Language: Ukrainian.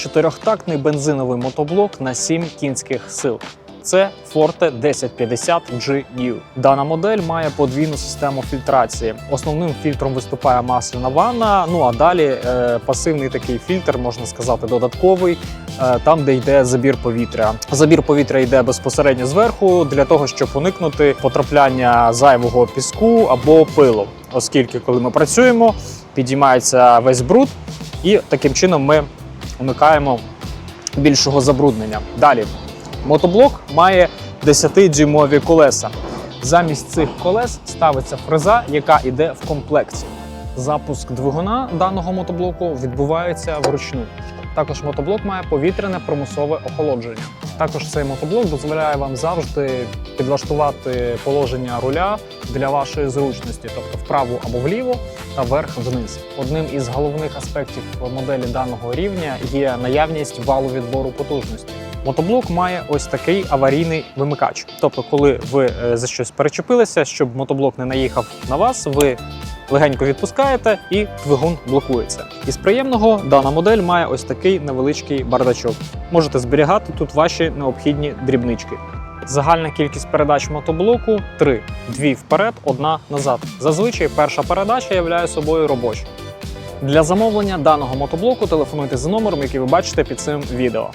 чотирьохтактний бензиновий мотоблок на 7 кінських сил. Це Forte 1050 GU. Дана модель має подвійну систему фільтрації. Основним фільтром виступає масляна ванна. Ну а далі е, пасивний такий фільтр, можна сказати, додатковий, е, там, де йде забір повітря. Забір повітря йде безпосередньо зверху для того, щоб уникнути потрапляння зайвого піску або пилу, оскільки коли ми працюємо, підіймається весь бруд, і таким чином ми уникаємо більшого забруднення. Далі мотоблок має 10-дюймові колеса. Замість цих колес ставиться фреза, яка йде в комплекті. Запуск двигуна даного мотоблоку відбувається вручну. Також мотоблок має повітряне примусове охолодження. Також цей мотоблок дозволяє вам завжди підлаштувати положення руля для вашої зручності, тобто вправо або вліво та вверх-вниз. Одним із головних аспектів моделі даного рівня є наявність валу відбору потужності. Мотоблок має ось такий аварійний вимикач. Тобто, коли ви е, за щось перечепилися, щоб мотоблок не наїхав на вас, ви легенько відпускаєте і двигун блокується. Із приємного дана модель має ось такий невеличкий бардачок. Можете зберігати тут ваші необхідні дрібнички. Загальна кількість передач мотоблоку 3. Дві вперед, одна назад. Зазвичай перша передача являє собою робочу. Для замовлення даного мотоблоку телефонуйте за номером, який ви бачите під цим відео.